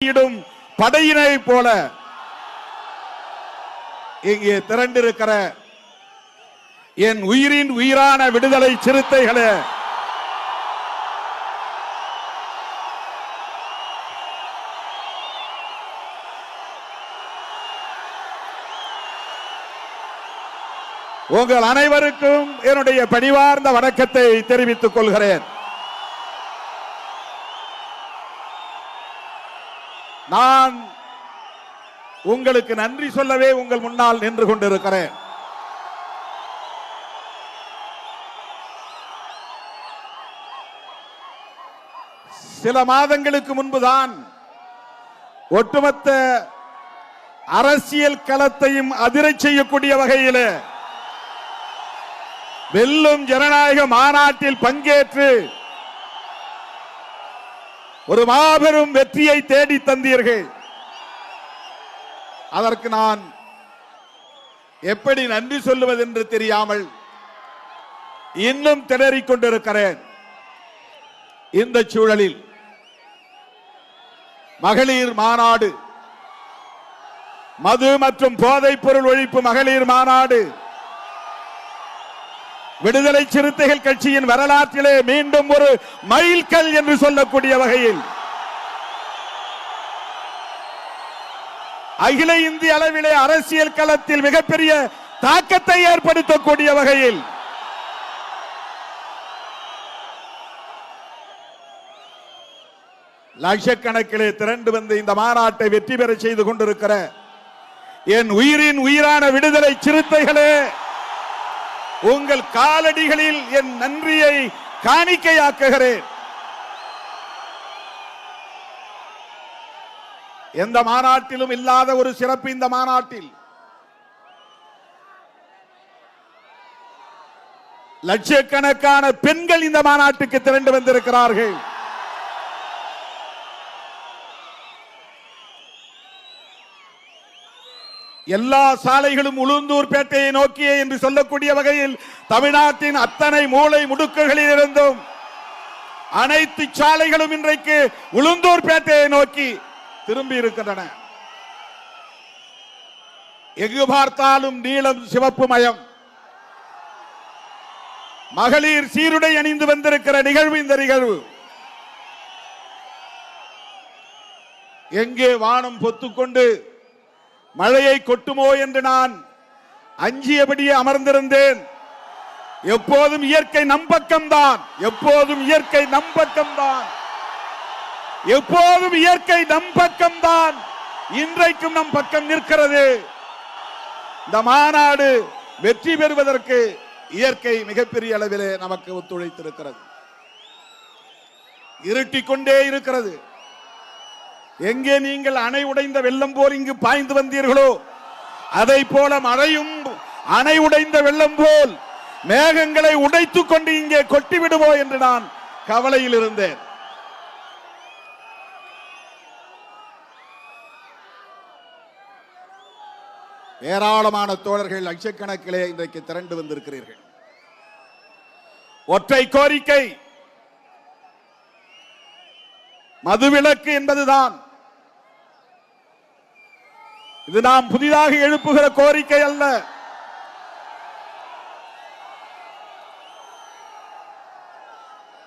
இடும் படையினை போல இங்கே திரண்டிருக்கிற என் உயிரின் உயிரான விடுதலை சிறுத்தைகளே உங்கள் அனைவருக்கும் என்னுடைய பணிவார்ந்த வணக்கத்தை தெரிவித்துக் கொள்கிறேன். நான் உங்களுக்கு நன்றி சொல்லவே உங்கள் முன்னால் நின்று கொண்டிருக்கிறேன். சில மாதங்களுக்கு முன்புதான் ஒட்டுமொத்த அரசியல் களத்தையும் அதிரச் செய்யக்கூடிய வகையில் வெல்லும் ஜனநாயக மாநாட்டில் பங்கேற்று ஒரு மாபெரும் வெற்றியை தேடி தந்தீர்கள். அதற்கு நான் எப்படி நன்றி சொல்லுவது என்று தெரியாமல் இன்னும் திணறிக் கொண்டிருக்கிறேன். இந்த சூழலில் மகளிர் மாநாடு மது மற்றும் போதைப் பொருள் ஒழிப்பு மகளிர் மாநாடு விடுதலை சிறுத்தைகள் கட்சியின் வரலாற்றிலே மீண்டும் ஒரு மைல்கல் என்று சொல்லக்கூடிய வகையில். அகில இந்திய அளவிலே அரசியல் களத்தில் மிகப்பெரிய தாக்கத்தை ஏற்படுத்தக்கூடிய வகையில். லட்சக்கணக்கிலே திரண்டு வந்து இந்த மாநாட்டை வெற்றி பெற செய்து கொண்டிருக்கிற என் உயிரின் உயிரான விடுதலை சிறுத்தைகளே உங்கள் காலடிகளில் என் நன்றியை காணிக்கையாக்குகிறேன். எந்த மாநாட்டிலும் இல்லாத ஒரு சிறப்பு இந்த மாநாட்டில். லட்சக்கணக்கான பெண்கள் இந்த மாநாட்டுக்கு திரண்டு வந்திருக்கிறார்கள். எல்லா சாலைகளும் உளுந்தூர் பேட்டையை நோக்கியே என்று சொல்லக்கூடிய வகையில் தமிழ்நாட்டின் அத்தனை மூளை முடுக்குகளில் இருந்தும் அனைத்து சாலைகளும் இன்றைக்கு உளுந்தூர் பேட்டையை நோக்கி திரும்பி இருக்கின்றன. எங்கு பார்த்தாலும் நீளம் சிவப்பு மயம். மகளிர் சீருடை அணிந்து வந்திருக்கிற நிகழ்வு இந்த நிகழ்வு. எங்கே வானம் பொத்துக்கொண்டு மழையை கொட்டுமோ என்று நான் அஞ்சியபடியே அமர்ந்திருந்தேன். எப்போதும் இயற்கை நம்பக்கம்தான் எப்போதும் இயற்கை நம்பக்கம்தான் எப்போதும் இயற்கை நம்பக்கம்தான் இன்றைக்கும் நம் பக்கம் நிற்கிறது. இந்த மாநாடு வெற்றி பெறுவதற்கு இயற்கை மிகப்பெரிய அளவிலே நமக்கு ஒத்துழைத்திருக்கிறது. இருட்டிக்கொண்டே இருக்கிறது. எங்கே நீங்கள் அணை உடைந்த வெள்ளம் போல் இங்கு பாய்ந்து வந்தீர்களோ? அதை போல மழையும் அணை உடைந்த வெள்ளம் போல் மேகங்களை உடைத்துக் கொண்டு இங்கே கொட்டி விடுவோ என்று நான் கவலையில் இருந்தேன். ஏராளமான தோழர்கள் லட்சக்கணக்கிலே இன்றைக்கு திரண்டு வந்திருக்கிறீர்கள். ஒற்றை கோரிக்கை. மதுவிலக்கு என்பதுதான். இது நாம் புதிதாக எழுப்புகிற கோரிக்கை அல்ல.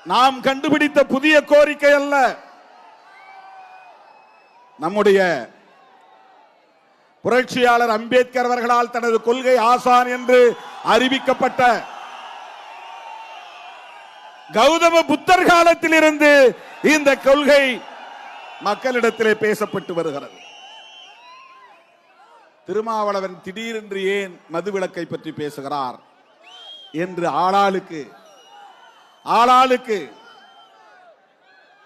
நாம் கண்டுபிடித்த புதிய கோரிக்கை அல்ல. நம்முடைய புரட்சியாளர் அம்பேத்கர் அவர்களால் தனது கொள்கை ஆசான் என்று அறிவிக்கப்பட்ட கௌதம புத்தர் காலத்தில் இருந்து இந்த கொள்கை மக்களிடத்திலே பேசப்பட்டு வருகிறது. திருமாவளவன் திடீரென்று ஏன் மதுவிலக்கை பற்றி பேசுகிறார்? என்று ஆளாளுக்கு ஆளாளுக்கு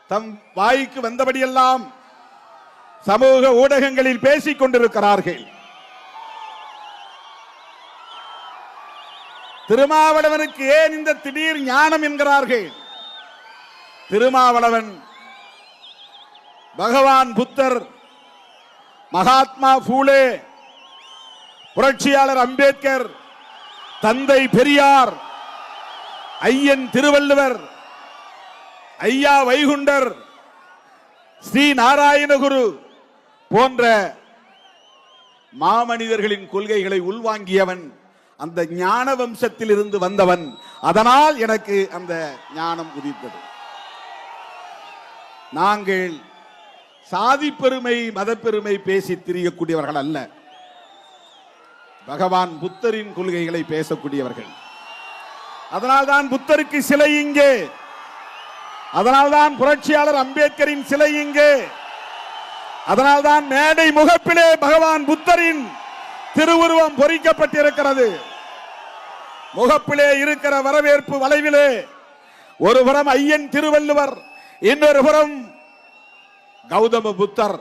தம் வாய்க்கு வந்தபடியெல்லாம் சமூக ஊடகங்களில் பேசிக் கொண்டிருக்கிறார்கள். திருமாவளவனுக்கு ஏன் இந்த திடீர் ஞானம் என்கிறார்கள்? திருமாவளவன் பகவான் புத்தர் மகாத்மா பூலே புரட்சியாளர் அம்பேத்கர் தந்தை பெரியார் ஐயன் திருவள்ளுவர் ஐயா வைகுண்டர் ஸ்ரீ நாராயணகுரு போன்ற மாமனிதர்களின் கொள்கைகளை உள்வாங்கியவன் அந்த ஞான வம்சத்தில் இருந்து வந்தவன். அதனால் எனக்கு அந்த ஞானம் உதித்தது. நாங்கள் சாதி பெருமை மதப்பெருமை பேசி திரியக்கூடியவர்கள் அல்ல. பகவான் புத்தரின் கொள்கைகளை பேசக்கூடியவர்கள். அதனால்தான் புத்தருக்கு சிலை இங்கே. அதனால்தான் புரட்சியாளர் அம்பேத்கரின் சிலை இங்கே. அதனால்தான் மேடை முகப்பிலே பகவான் புத்தரின் திருவுருவம் பொறிக்கப்பட்டிருக்கிறது. முகப்பிலே இருக்கிற வரவேற்பு வளைவிலே ஒரு புறம் ஐயன் திருவள்ளுவர் இன்னொரு புறம் கௌதம புத்தர்.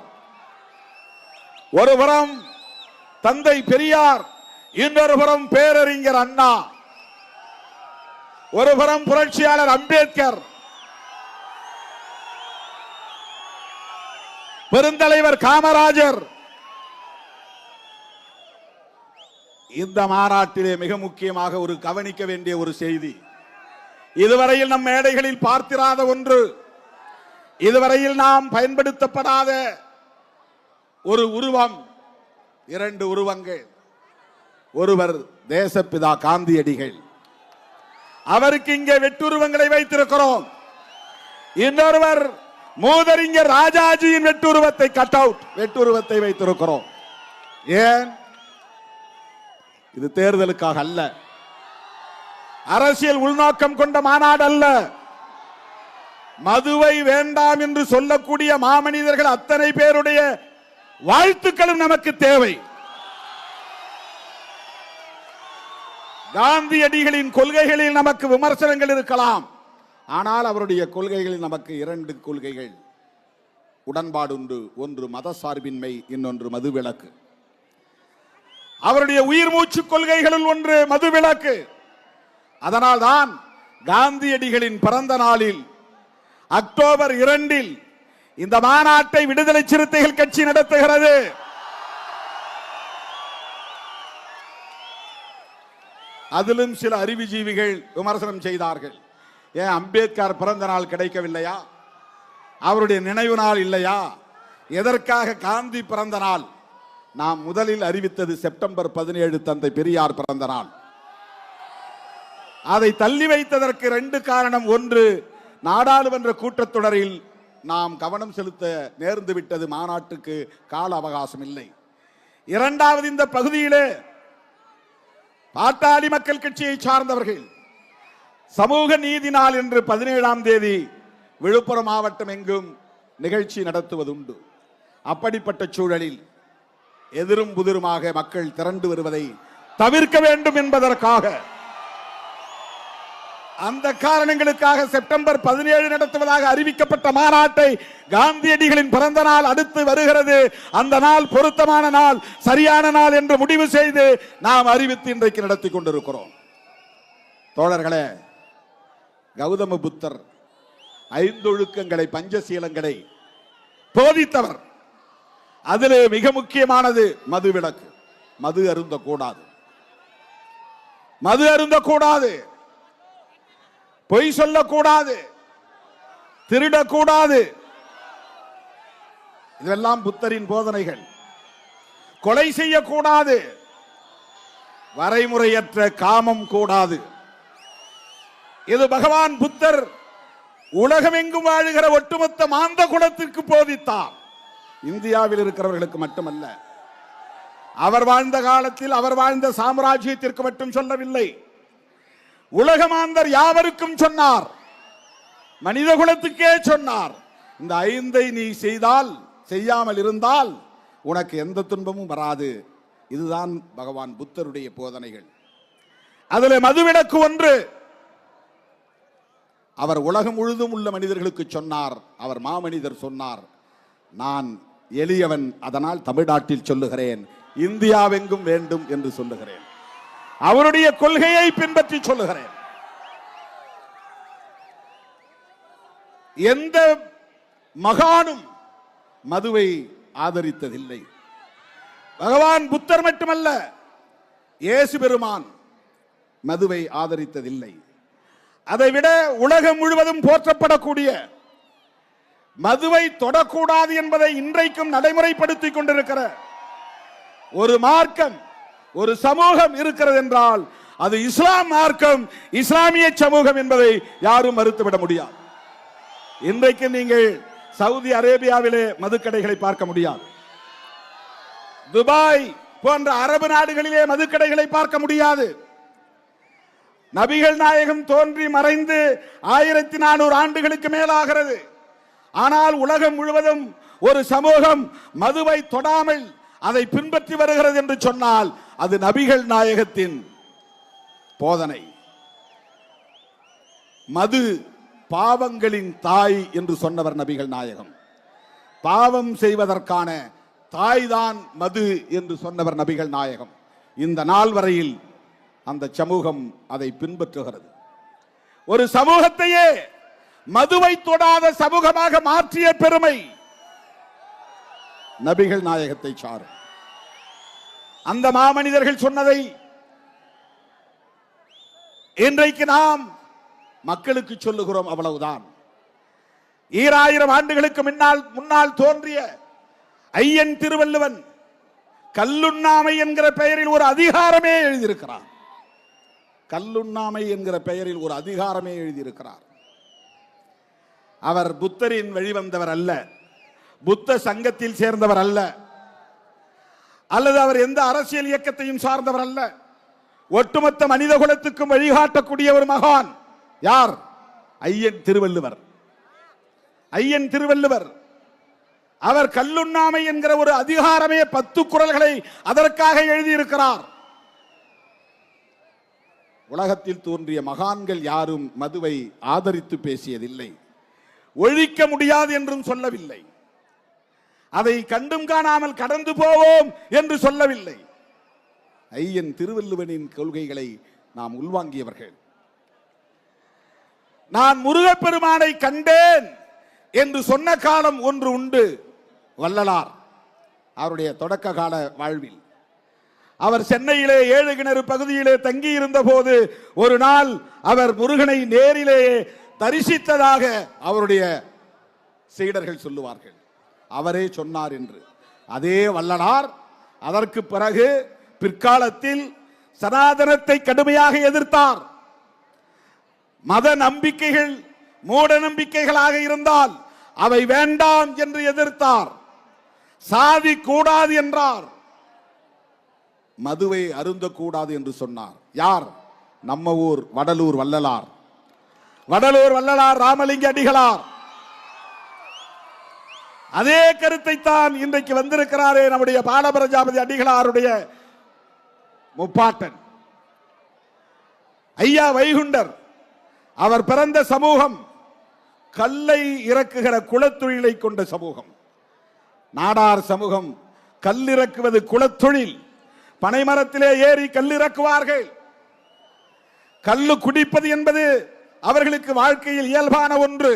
ஒரு புறம் தந்தை பெரியார் இன்னொரு புறம் பேரறிஞர் அண்ணா. ஒரு புறம் புரட்சியாளர் அம்பேத்கர். பெருந்தலைவர் காமராஜர். இந்த மாநாட்டிலே மிக முக்கியமாக ஒரு கவனிக்க வேண்டிய ஒரு செய்தி. இதுவரையில் நம் மேடைகளில் பார்த்திராத ஒன்று. இதுவரையில் நாம் பயன்படுத்தப்படாத ஒரு உருவம். இரண்டு உருவங்கள். ஒருவர் தேசப்பிதா காந்தியடிகள். அவருக்கு இங்கே வெட்டுருவங்களை வைத்திருக்கிறோம். இன்னொருவர் மூதறிஞர் ராஜாஜியின் வெட்டுருவத்தை கட் அவுட் வெட்டுருவத்தை வைத்திருக்கிறோம். ஏன்? இது தேர்தலுக்காக அல்ல. அரசியல் உள்நோக்கம் கொண்ட மாநாடு அல்ல. மதுவை வேண்டாம் என்று சொல்லக்கூடிய மாமனிதர்கள் அத்தனை பேருடைய வாழ்த்துக்களும் நமக்கு தேவை. காந்தியடிகளின் கொள்கைகளில் நமக்கு விமர்சனங்கள் இருக்கலாம். ஆனால் அவருடைய கொள்கைகளில் நமக்கு இரண்டு கொள்கைகள். உடன்பாடுண்டு ஒன்று ஒன்று மதசார்பின்மை இன்னொன்று மதுவிலக்கு. அவருடைய உயிர் மூச்சு கொள்கைகளில் ஒன்று மதுவிலக்கு. அதனால்தான் காந்தியடிகளின் பிறந்த நாளில் அக்டோபர் இரண்டில் இந்த மாநாட்டை விடுதலை சிறுத்தைகள் கட்சி நடத்துகிறது. அதிலும் சில அறிவுஜீவிகள் விமர்சனம் செய்தார்கள். ஏன் அம்பேத்கர் பிறந்த நாள் கிடைக்கவில்லையா? அவருடைய நினைவு நாள் இல்லையா? எதற்காக காந்தி பிறந்த நாள்? நாம் முதலில் அறிவித்தது செப்டம்பர் பதினேழு தந்தை பெரியார் பிறந்த நாள். அதை தள்ளி வைத்ததற்கு ரெண்டு காரணம். ஒன்று நாடாளுமன்ற கூட்டத்தொடரில் நாம் கவனம் செலுத்த நேர்ந்து விட்டது மாநாட்டுக்கு கால அவகாசம் இல்லை. இரண்டாவது இந்த பகுதியிலே பாட்டாளி மக்கள் கட்சியை சார்ந்தவர்கள் சமூக நீதி நாள் என்று பதினேழாம் தேதி விழுப்புரம் மாவட்டம் எங்கும் நிகழ்ச்சி நடத்துவதுண்டு. அப்படிப்பட்ட சூழலில் எதிரும் புதிருமாக மக்கள் திரண்டு வருவதை தவிர்க்க வேண்டும் என்பதற்காக அந்த காரணங்களுக்காக செப்டம்பர் பதினேழு நடத்துவதாக அறிவிக்கப்பட்ட மாநாட்டை காந்தியடிகளின் பிறந்த நாள் அடுத்து வருகிறது. அந்த நாள் பொருத்தமான நாள் சரியான நாள் என்று முடிவு செய்து நாம் அறிவித்து இன்றைக்கு நடத்தி கொண்டிருக்கிறோம். தோழர்களே கௌதம புத்தர் ஐந்தொழுக்கங்களை பஞ்சசீலங்களை போதித்தவர். அதிலே மிக முக்கியமானது மது விளக்கு மது அருந்தக்கூடாது. மது அருந்தக்கூடாது. பொய் சொல்லக்கூடாது. திருடக்கூடாது. இதெல்லாம் புத்தரின் போதனைகள். கொலை செய்யக்கூடாது. வரைமுறையற்ற காமம் கூடாது. இது பகவான் புத்தர் உலகமெங்கும் வாழுகிற ஒட்டுமொத்த மாந்த குலத்திற்கு போதித்தார். இந்தியாவில் இருக்கிறவர்களுக்கு மட்டுமல்ல. அவர் வாழ்ந்த காலத்தில் அவர் வாழ்ந்த சாம்ராஜ்யத்திற்கு மட்டும் சொல்லவில்லை. உலகமாந்தர் யாவருக்கும் சொன்னார். மனித குலத்துக்கே சொன்னார். இந்த ஐந்தை நீ செய்தால் செய்யாமல் இருந்தால் உனக்கு எந்த துன்பமும் வராது. இதுதான் பகவான் புத்தருடைய போதனைகள். அதில் மதுவிலக்கு ஒன்று. அவர் உலகம் முழுதும் உள்ள மனிதர்களுக்கு சொன்னார். அவர் மாமனிதர் சொன்னார். நான் எளியவன் அதனால் தமிழ்நாட்டில் சொல்லுகிறேன். இந்தியாவெங்கும் வேண்டும் என்று சொல்லுகிறேன். அவருடைய கொள்கையை பின்பற்றி சொல்லுகிறேன். எந்த மகானும் மதுவை ஆதரித்ததில்லை. பகவான் புத்தர் மட்டுமல்ல இயேசு பெருமான் மதுவை ஆதரித்ததில்லை. அதைவிட உலகம் முழுவதும் போற்றப்படக்கூடிய மதுவை தொடக்கூடாது என்பதை இன்றைக்கும் நடைமுறைப்படுத்திக் கொண்டிருக்கிற ஒரு மார்க்கம் ஒரு சமூகம் இருக்கிறது என்றால் அது இஸ்லாம் மார்க்கம் இஸ்லாமிய சமூகம் என்பதை யாரும் மறுத்துவிட முடியாது. இன்றைக்கு நீங்கள் சவுதி அரேபியாவிலே மதுக்கடைகளை பார்க்க முடியாது. துபாய் போன்ற அரபு நாடுகளிலே மதுக்கடைகளை பார்க்க முடியாது. நபிகள் நாயகம் தோன்றி மறைந்து ஆயிரத்தி நானூறு ஆண்டுகளுக்கு மேலாகிறது. ஆனால் உலகம் முழுவதும் ஒரு சமூகம் மதுவை தொடாமல் அதை பின்பற்றி வருகிறது என்று சொன்னால் அது நபிகள் நாயகத்தின் போதனை. மது பாவங்களின் தாய் என்று சொன்னவர் நபிகள் நாயகம். பாவம் செய்வதற்கான தாய்தான் மது என்று சொன்னவர் நபிகள் நாயகம். இந்த நாள் வரையில் அந்த சமூகம் அதை பின்பற்றுகிறது. ஒரு சமூகத்தையே மதுவை தொடாத சமூகமாக மாற்றிய பெருமை நபிகள் நாயகத்தை சாரும். அந்த மாமனிதர்கள் சொன்னதை இன்றைக்கு நாம் மக்களுக்கு சொல்லுகிறோம் அவ்வளவுதான். ஈராயிரம் ஆண்டுகளுக்கு முன்னால் முன்னால் தோன்றிய ஐயன் திருவள்ளுவன் கல்லுண்ணாமை என்கிற பெயரில் ஒரு அதிகாரமே எழுதியிருக்கிறார். கல்லுண்ணாமை என்கிற பெயரில் ஒரு அதிகாரமே எழுதியிருக்கிறார். அவர் புத்தரின் வழிவந்தவர் அல்ல. புத்த சங்கத்தில் சேர்ந்தவர் அல்ல. அல்லது அவர் எந்த அரசியல் இயக்கத்தையும் சார்ந்தவர் அல்ல. ஒட்டுமொத்த மனித குலத்துக்கும் வழிகாட்டக்கூடிய ஒரு மகான் யார்? ஐயன் திருவள்ளுவர். ஐயன் திருவள்ளுவர். அவர் கல்லுண்ணாமை என்கிற ஒரு அதிகாரமே பத்து குரல்களை அதற்காக எழுதியிருக்கிறார். உலகத்தில் தோன்றிய மகான்கள் யாரும் மதுவை ஆதரித்து பேசியதில்லை. ஒழிக்க முடியாது என்றும் சொல்லவில்லை. அதை கண்டும் காணாமல் கடந்து போவோம் என்று சொல்லவில்லை. ஐயன் திருவள்ளுவனின் கொள்கைகளை நாம் உள்வாங்கியவர்கள். நான் முருகப்பெருமானை கண்டேன் என்று சொன்ன காலம் ஒன்று உண்டு. வள்ளலார் அவருடைய தொடக்க கால வாழ்வில். அவர் சென்னையிலே ஏழு கிணறு பகுதியிலே தங்கியிருந்த போது ஒரு நாள் அவர் முருகனை நேரிலேயே தரிசித்ததாக அவருடைய சீடர்கள் சொல்லுவார்கள். அவரே சொன்னார் என்று. அதே வல்லனார் அதற்கு பிறகு பிற்காலத்தில் சனாதனத்தை கடுமையாக எதிர்த்தார். மத நம்பிக்கைகள் மூட நம்பிக்கைகளாக இருந்தால் அவை வேண்டாம் என்று எதிர்த்தார். சாதி கூடாது என்றார். மதுவை அருந்தக்கூடாது என்று சொன்னார். யார்? நம்ம ஊர் வடலூர் வள்ளலார். வடலூர் வள்ளலார் ராமலிங்க அடிகளார். அதே கருத்தை தான் இன்றைக்கு வந்திருக்கிறாரே நம்முடைய பாலபிரஜாபதி அடிகளாருடைய முப்பாட்டன். ஐயா வைகுண்டர் அவர் பிறந்த சமூகம் கல்லை இறக்குகிற குலத்தொழிலை கொண்ட சமூகம். நாடார் சமூகம் கல்லிறக்குவது குலத்தொழில். பனைமரத்திலே ஏறி கல்லிறக்குவார்கள் கல்லு குடிப்பது என்பது அவர்களுக்கு வாழ்க்கையில் இயல்பான ஒன்று.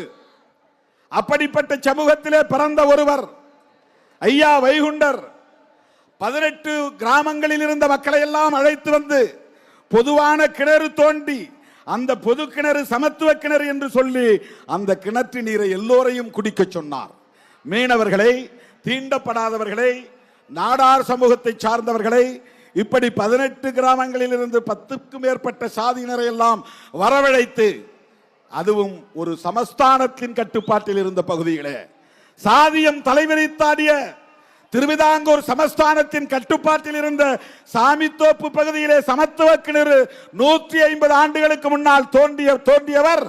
அப்படிப்பட்ட சமூகத்திலே பிறந்த ஒருவர் ஐயா வைகுண்டர் பதினெட்டு கிராமங்களில் இருந்த மக்களை எல்லாம் அழைத்து வந்து பொதுவான கிணறு தோண்டி அந்த பொது கிணறு சமத்துவ கிணறு என்று சொல்லி அந்த கிணற்று நீரை எல்லோரையும் குடிக்க சொன்னார். மீனவர்களை தீண்டப்படாதவர்களை நாடார் சமூகத்தை சார்ந்தவர்களை இப்படி பதினெட்டு கிராமங்களில் இருந்து பத்துக்கும் மேற்பட்ட சாதியினரை எல்லாம் வரவழைத்து அதுவும் ஒரு சமஸ்தானத்தின் கட்டுப்பாட்டில் இருந்த பகுதிகளே சாதியம் தலைவிரித்தாடிய திருவிதாங்கூர் சமஸ்தானத்தின் கட்டுப்பாட்டில் இருந்த சாமித்தோப்பு பகுதியிலே சமத்துவ கிணறு நூற்றி ஐம்பது ஆண்டுகளுக்கு முன்னால் தோன்றிய தோன்றியவர்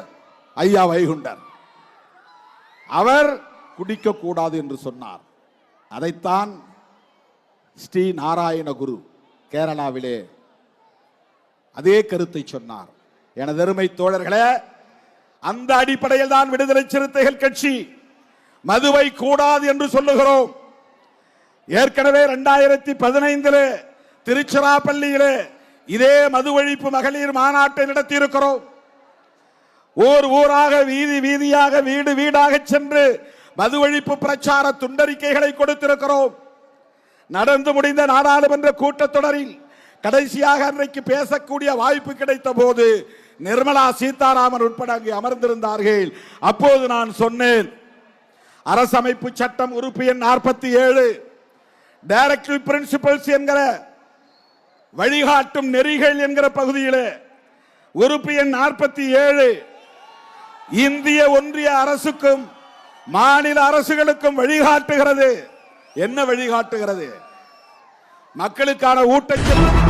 ஐயா வைகுண்டர். அவர் குடிக்க கூடாது என்று சொன்னார். அதைத்தான் ஸ்ரீ நாராயண குரு கேரளாவிலே அதே கருத்தை சொன்னார். எனதருமை தோழர்களே அந்த அடிப்படையில் தான் விடுதலை சிறுத்தைகள் கட்சி மதுவை கூடாது என்று சொல்லுகிறோம். ஏற்கனவே இரண்டாயிரத்தி பதினைந்தில் திருச்சிராப்பள்ளியிலே இதே மது ஒழிப்பு மகளிர் மாநாட்டை நடத்தியிருக்கிறோம். ஊர் ஊராக வீதி வீதியாக வீடு வீடாக சென்று மது ஒழிப்பு பிரச்சார துண்டறிக்கைகளை கொடுத்திருக்கிறோம். நடந்து முடிந்த நாடாளுமன்ற கூட்டத்தொடரில் கடைசியாக அன்றைக்கு பேசக்கூடிய வாய்ப்பு கிடைத்த போது நிர்மலா சீதாராமன் உட்பட அங்கே அமர்ந்திருந்தார்கள். அப்போது நான் சொன்னேன் அரசமைப்பு சட்டம் உறுப்பு எண் நாற்பத்தி ஏழு டைரக்டிவ் பிரின்சிபல்ஸ் என்கிற வழிகாட்டும் நெறிகள் என்கிற பகுதியிலே உறுப்பு எண் நாற்பத்தி ஏழு இந்திய ஒன்றிய அரசுக்கும் மாநில அரசுகளுக்கும் வழிகாட்டுகிறது. என்ன வழிகாட்டுகிறது? மக்களுக்கான ஊட்டச்சத்து